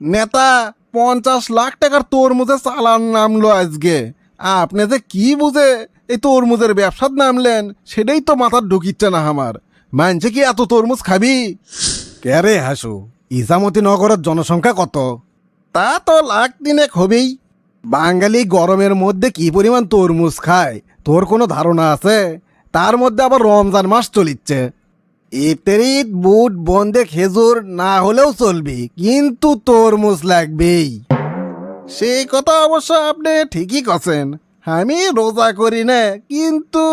নেতা, পঞ্চাশ লাখ টাকার তরমুজের চালান নামলো আজকে। আপনি যে কি বুঝে এই তরমুজের ব্যবসার নামলেন, সেটাই তো মাথার ঢুকিচ্ছে না আমার। মানছে কি এত তরমুজ খাবি? কে হাসু ইসামতি নগরের জনসংখ্যা কত? তা তো লাখ তিনেক হবেই। বাঙালি গরমের মধ্যে কি পরিমাণ তরমুজ খায়, তোর কোনো ধারণা আছে? তার মধ্যে আবার রমজান মাস চলিচ্ছে। ইফতারিত বুট বন্দে খেজুর না হলেও চলবে, কিন্তু তরমুজ লাগবেই। সেই কথা অবশ্য আপনি ঠিকই কছেন। আমি রোজা করি না, কিন্তু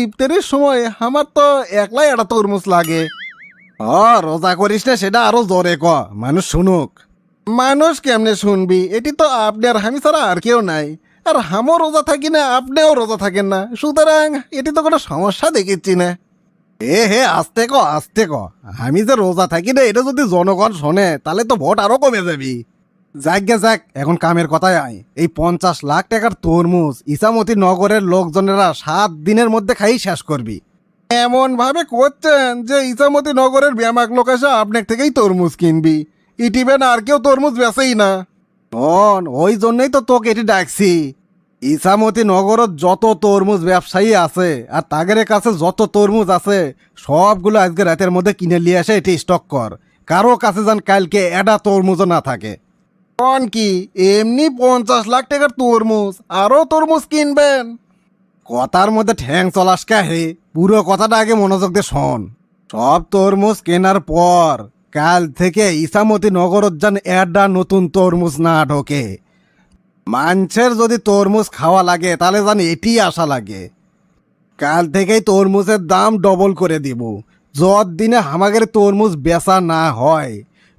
ইফতারির সময় আমার তো একলাই একটা তরমুজ লাগে। ও রোজা করিস না, সেটা আরও জোরে ক। মানুষ শুনুক। মানুষ কেমনে শুনবি? এটি তো আপনি আর আমি ছাড়া আর কেউ নাই। আর হামও রোজা থাকি না, আপনিও রোজা থাকেন না। সুতরাং এটি তো কোনো সমস্যা দেখেছি না। এ, হে, আস্তে ক আস্তে ক। আমি যে রোজা থাকি না, এটা যদি জনগণ শোনে, তাহলে তো ভোট আরও কমে যাবি। যাক গে, যাক, এখন কামের কথায় আয়। এই পঞ্চাশ লাখ টাকার তরমুজ ইসামতি নগরের লোকজনেরা সাত দিনের মধ্যে খাই শেষ করবি। এমন ভাবে করছেন যে ইসামতি নগরের ব্যামাক লোক এসে আপনার থেকেই তরমুজ কিনবি। ইটিবেন আর কেউ তরমুজ বেচেই না। ওই জন্যই তো তোকে এটি ডাকছি। ইসামতি নগরত যত তরমুজ ব্যবসায়ী আছে আর তাদের কাছে যত তরমুজ আছে, সবগুলো আজকে রাতের মধ্যে কিনে নিয়ে আসে এটি স্টক কর। কারও কাছে যেন কালকে এটা তরমুজও না থাকে। কোন কি, এমনি পঞ্চাশ লাখ টাকার তরমুজ, আরও তরমুজ কিনবেন। কথার মধ্যে ঠ্যাং চলাস হে? পুরো কথাটা আগে মনোযোগ দিয়ে শোন। সব তরমুজ কেনার পর, কাল থেকে ইসামতি নগরত যান একটা নতুন তরমুজ না ঢোকে। মাঞ্ছের যদি তরমুজ খাওয়া লাগে, তাহলে জান এটি আশা লাগে। কাল থেকেই তরমুজের দাম ডবল করে দিব। যত দিনে হামাগের তরমুজ বেচা না হয়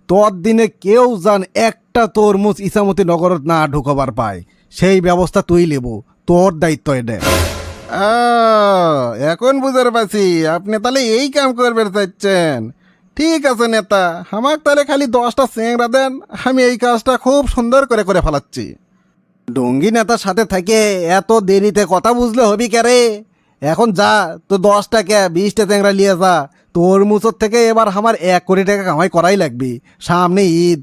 তত দিনে কেউ যান একটা তরমুজ ইসামতি নগরত না ঢুকবার পায়। সেই ব্যবস্থা তুই নেব তোর দায়িত্ব এটা এখন বুঝতে পারছি, আপনি তাহলে এই কাম করবেন চাইছেন। ঠিক আছে নেতা, আমাকে তাহলে খালি দশটা চেংড়া দেন, আমি এই কাজটা খুব সুন্দর করে করে ফেলাচ্ছি। ডঙ্গি নেতার সাথে থেকে এত দেরিতে কথা বুঝলে হবি কে রে? এখন যা তো দশটা কে বিশটা চেংড়া নিয়ে যা। তোর মুচর থেকে এবার আমার এক কোটি টাকা কামাই করাই লাগবে। সামনে ঈদ।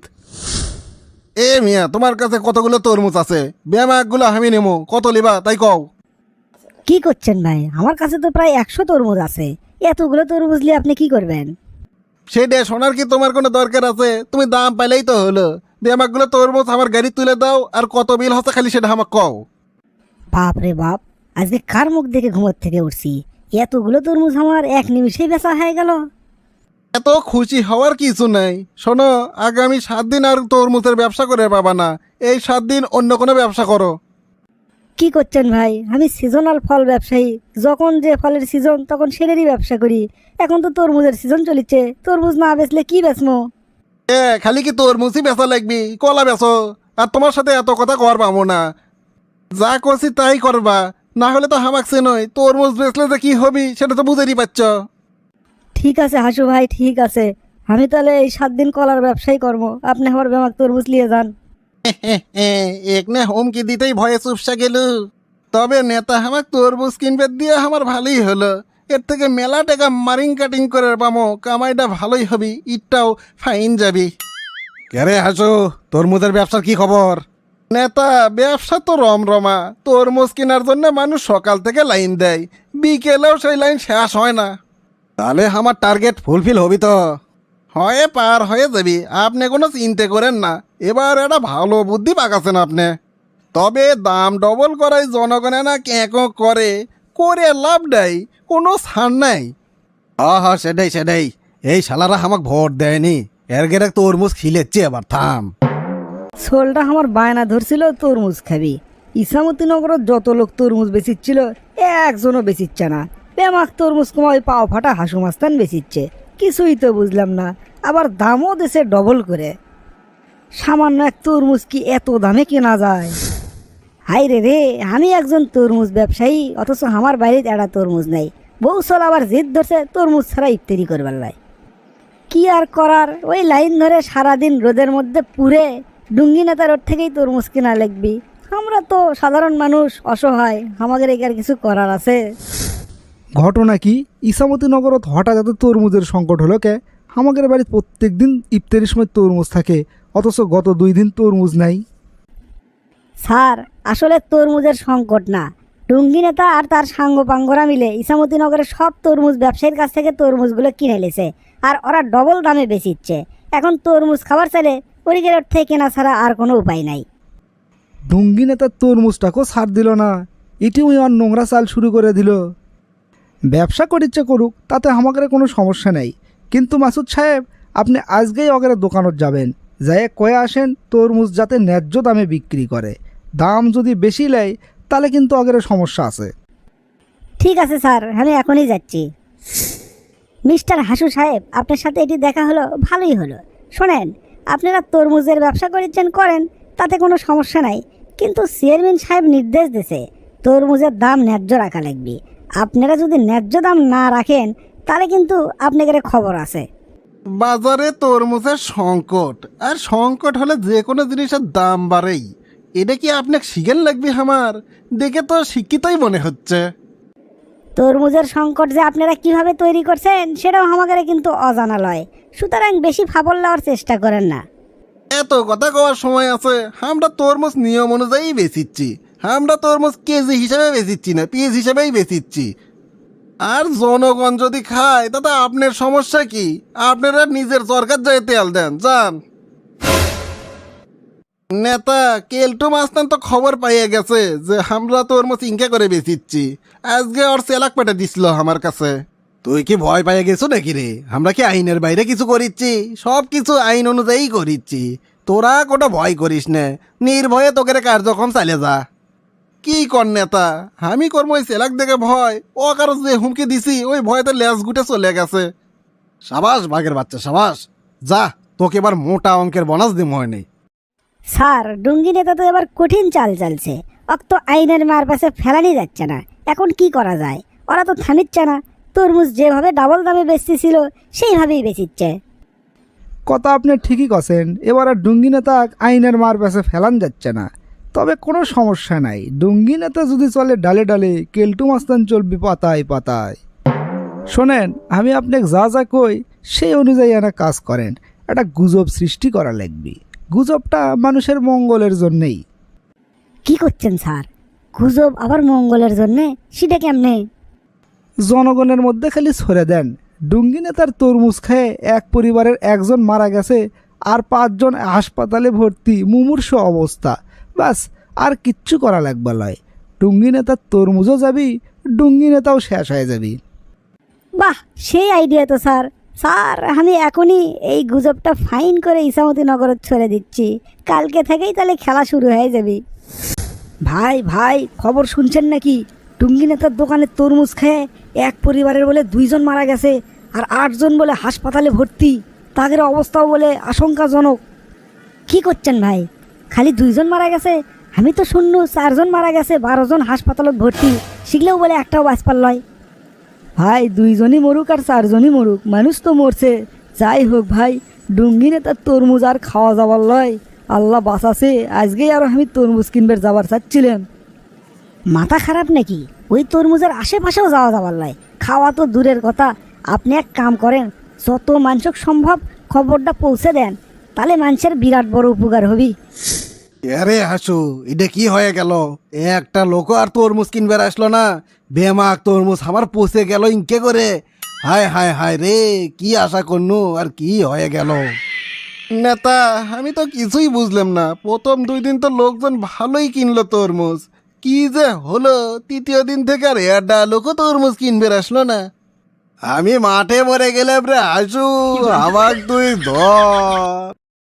এ মিয়া তোমার কাছে কতগুলো তরমুজ আছে? ব্যামাকগুলো আমি নেব কত লিবা তাই কও। কি করছেন ভাই? আমার কাছে তো প্রায় একশো তরমুজ আছে। এতগুলো তরমুজ নিয়ে আপনি কি করবেন? সেটা শোনার কি তোমার কোনো দরকার আছে? তুমি দাম পাইলেই তো হলো। ব্যামাকগুলো তরমুজ আমার গাড়ি তুলে দাও আর কত বিল হচ্ছে খালি সেটা আমাকে কও। বাপ রে বাপ আজকে কার মুখ দেখে ঘুমোর থেকে উঠছি? এতগুলো তরমুজ আমার এক নিমিষেই বেচা হয়ে গেল। এত খুশি হওয়ার কিছু নাই। শোনো আগামী সাত দিন আর তরমুজের ব্যবসা করে পাবা না। এই সাত দিন অন্য কোনো ব্যবসা করো। কি করছেন ভাই? আমি সিজনাল ফল ব্যবসায়ী। যখন যে ফলের সিজন তখন সেটারই ব্যবসা করি। এখন তো তরমুজের সিজন চলিচ্ছে তরমুজ না বেচলে কি বেচমো? এ খালি কি তরমুজই বেচা লাগবি? কলা বেচো। আর তোমার সাথে এত কথা কর পাবো না। যা করছি তাই করবা। না হলে তো হামাক নয় তরমুজ বেচলে যে কি হবি সেটা তো বুঝেরই পাচ্ছ। ঠিক আছে হাসু ভাই ঠিক আছে। আমি তাহলে এই সাত দিন কলার ব্যবসাই করব। আপনি আমার বেমাক তরমুজ নিয়ে যান। একনে হুমকি দিতেই ভয়ে চুপসা গেল। তবে নেতা আমাক তরমুজ কিনবে দিয়ে আমার ভালোই হলো। এর থেকে মেলা টাকা মারিং কাটিং করে পামো কামাইটা ভালোই হবি ইটটাও ফাইন যাবি। কেরে হাসু তরমুজের ব্যবসার কি খবর? নেতা ব্যবসা তো রমরমা তরমুজ কেনার জন্য মানুষ সকাল থেকে লাইন দেয় বিকেলেও সেই লাইন শেষ হয় না। তাহলে আমার টার্গেট ফুলফিল হবি তো। হয়ে পার হয়ে যাবি আপনি কোনো চিন্তা করেন না এবার একটা ভালো বুদ্ধি পাকাছেন আপনি। তবে দাম ডবল করাই জনগণে না কেঁকো করে করে লাভ নাই কোনো ছাড় নাই। হ হ সেটাই সেটাই। এই শালারা আমাকে ভোট দেয়নি। এর গেরে তরমুজ খিলেচ্ছে এবার থাম। সোলটা আমার বায়না ধরছিল তরমুজ খাবি। ইসামতি নগরত যত লোক তরমুজ বেচিচ্ছিল একজনও বেচিচ্ছে না। বেমাক তরমুজ কমা ওই পাও ফাটা হাসু মাস্তান বেচিচ্ছে। কিছুই তো বুঝলাম না আবার দামও দেশে ডবল করে। সামান্য এক তরমুজ কি এত দামে কেনা যায়? হাই রে রে, আমি একজন তরমুজ ব্যবসায়ী, অথচ আমার বাড়িতে একটা তরমুজ নেই। বৌসল আবার জিদ ধরছে তরমুজ ছাড়া ইফতারি করবার লাই। কি আর করার? ওই লাইন ধরে সারাদিন রোদের মধ্যে পুরে ডুঙ্গি নেতার ওর থেকেই তরমুজ কেনা লাগবি আমরা তো সাধারণ মানুষ, অসহায়, আমাদের এখানে কিছু করার আছে। ঘটনা কি? ইসামতি নগরত হঠাৎ এত তরমুজের সংকট হলো কে? আমাদের বাড়ি প্রত্যেক দিন ইফতারির সময় তরমুজ থাকে, অথচ গত দুই দিন তরমুজ নাই। স্যার, আসলে তরমুজের সংকট না। টুঙ্গি নেতা আর তার সাঙ্গপাঙ্গরা মিলে ইসামতি নগরের সব তরমুজ ব্যবসায়ীর কাছ থেকে তরমুজগুলো কিনে নিয়েছে আর ওরা ডবল দামে বেচিচ্ছে এখন তরমুজ খাবার চাইলে পরিবারের থেকে কেনা ছাড়া আর কোনো উপায় নাই। ডুঙ্গি নেতার তরমুজটাকেও ছাড় দিল না। এটি এটিও আর নোংরা চাল শুরু করে দিল। ব্যবসা করিচ্ছে করুক, তাতে আমাদের কোনো সমস্যা নেই। কিন্তু মাসুদ সাহেব, আপনি আজকেই অগের দোকানত যাবেন। যাই কয়ে আসেন তরমুজ যাতে ন্যায্য দামে বিক্রি করে। দাম যদি বেশি নেয় তাহলে কিন্তু অগের সমস্যা আছে। ঠিক আছে স্যার আমি এখনই যাচ্ছি। মিস্টার হাসু সাহেব আপনার সাথে এটি দেখা হলো ভালোই হলো। শোনেন আপনারা তরমুজের ব্যবসা করেছেন করেন তাতে কোনো সমস্যা নাই। কিন্তু চেয়ারম্যান সাহেব নির্দেশ দিছে তরমুজের দাম ন্যায্য রাখা লাগবে। আপনারা যদি ন্যায্য দাম না রাখেন তাহলে কিন্তু আপনাদের খবর আছে। বাজারে তরমুজের সংকট আর সংকট হলে যে কোনো জিনিসের দাম বাড়েই। এটা কি আপনাকে শিখেন লাগবে আমার? দেখে তো শিক্ষিতই মনে হচ্ছে। তরমুজের সংকট যে আপনারা কীভাবে তৈরি করছেন সেটাও আমাদের কিন্তু অজানা লয়। সুতরাং বেশি ফাবল নেওয়ার চেষ্টা করেন না। এত কথা কওয়ার সময় আছে আমরা তরমুজ নিয়ম অনুযায়ী বেচিচ্ছি। আমরা তরমুজ কেজি হিসাবে বেচিচ্ছি না পিস হিসাবেই বেচিচ্ছি। আর জনগণ যদি খায় তাতে আপনার সমস্যা কি? আপনারা নিজের সরকার যায় তেল দেন যান। নেতা কেলটু মাস্তান তো খবর পাইয়ে গেছে যে আমরা তরমুজ ইনকা করে বেচিচ্ছি। আজকে ওর সেলাক পেটে দিছিল আমার কাছে। তুই কি ভয় পাইয়ে গেছো নাকি রে? আমরা কি আইনের বাইরে কিছু করিচ্ছি? সব কিছু আইন অনুযায়ী করিচ্ছি। তোরা কোটা ভয় করিস নে। নির্ভয়ে তোকে কার্যক্রম চালে যা। কি কর নেতা? আমি কর্ম ওই সেলাক দেখে ভয়। ও কারও যে হুমকি দিছি ওই ভয়তে লেজ গুটে চলে গেছে। সাবাস বাঘের বাচ্চা সাবাস। যা তোকে এবার মোটা অঙ্কের বোনাস দিম হয় নেই স্যার, ডুঙ্গি নেতা তো এবার কঠিন চাল চালছে। অক্ত আইনের মার পাশে ফেলানি যাচ্ছে না। এখন কি করা যায়? ওরা তো থামিচ্ছে না। তরমুজ যেভাবে ডাবল দামে বেচতেছিল, সেইভাবেই বেচিচ্ছে। কথা আপনি ঠিকই কছেন। এবার আর ডুঙ্গি নেতা আইনের মার পাশে ফেলান যাচ্ছে না। তবে কোনো সমস্যা নাই। ডুঙ্গি নেতা যদি চলে ডালে ডালে, কেলটু মাস্তান চলবে পাতায় পাতায়। শোনেন, আমি আপনাকে যা যা কই, সেই অনুযায়ী এনা কাজ করেন। একটা গুজব সৃষ্টি করা লাগবে। গুজবটা মানুষের মঙ্গলের জন্যেই। কি করছেন স্যার? গুজব আবার মঙ্গলের জন্যে? সেটা কেমনে? জনগণের মধ্যে খালি ছড়ে দেন। ডুঙ্গি নেতার তরমুজ খেয়ে এক পরিবারের একজন মারা গেছে আর পাঁচজন হাসপাতালে ভর্তি মুমূর্ষ অবস্থা। বাস আর কিচ্ছু করা লাগবে লয়। ডুঙ্গি নেতার তরমুজও যাবি ডুঙ্গি নেতাও শেষ হয়ে যাবি। বাহ সেই আইডিয়া তো স্যার। স্যার, আমি এখনই এই গুজবটা ফাইন করে ইসামতি নগরে ছড়ে দিচ্ছি। কালকে থেকেই তাহলে খেলা শুরু হয়ে যাবে। ভাই ভাই, খবর শুনছেন নাকি? টুঙ্গি নেতার দোকানে তরমুজ খেয়ে এক পরিবারের বলে দুইজন মারা গেছে আর আটজন বলে হাসপাতালে ভর্তি। তাদের অবস্থাও বলে আশঙ্কাজনক। কি করছেন ভাই? খালি দুইজন মারা গেছে? আমি তো শূন্য চারজন মারা গেছে, বারোজন হাসপাতালত ভর্তি। শিখলেও বলে একটাও বাঁচপার লয় ভাই, দুইজনই মরুক আর চারজনই মরুক। মানুষ তো মরছে। যাই হোক ভাই ডুঙ্গি নেতার তরমুজ আর খাওয়া যাবার লয়। আল্লাহ বাঁচাছে। আজকেই আর আমি তরমুজ কিনবার যাবার চাচ্ছিলাম। মাথা খারাপ নাকি? ওই তরমুজের আশেপাশেও যাওয়া যাবার লয়। খাওয়া তো দূরের কথা। আপনি এক কাম করেন, যত মানুষক সম্ভব খবরটা পৌঁছে দেন। তাহলে মানুষের বিরাট বড় উপকার হবি। আরে হাসু এটা কি হয়ে গেল? একটা লোক আর তরমুজ কিনবার আসলো না। বেমাক তরমুজ আমার পচে গেল ইনকে করে। হায় হায় হায় রে কি আশা করনু? আর কি হয়ে গেল? নেতা আমি তো কিছুই বুঝলাম না। প্রথম দুই দিন তো লোকজন ভালোই কিনলো তরমুজ। কি যে হলো? তৃতীয় দিন থেকে আর একটা লোকও তরমুজ কিনবার আসলো না। আমি মাঠে মরে গেলাম রে হাসু আমার তুই ধর।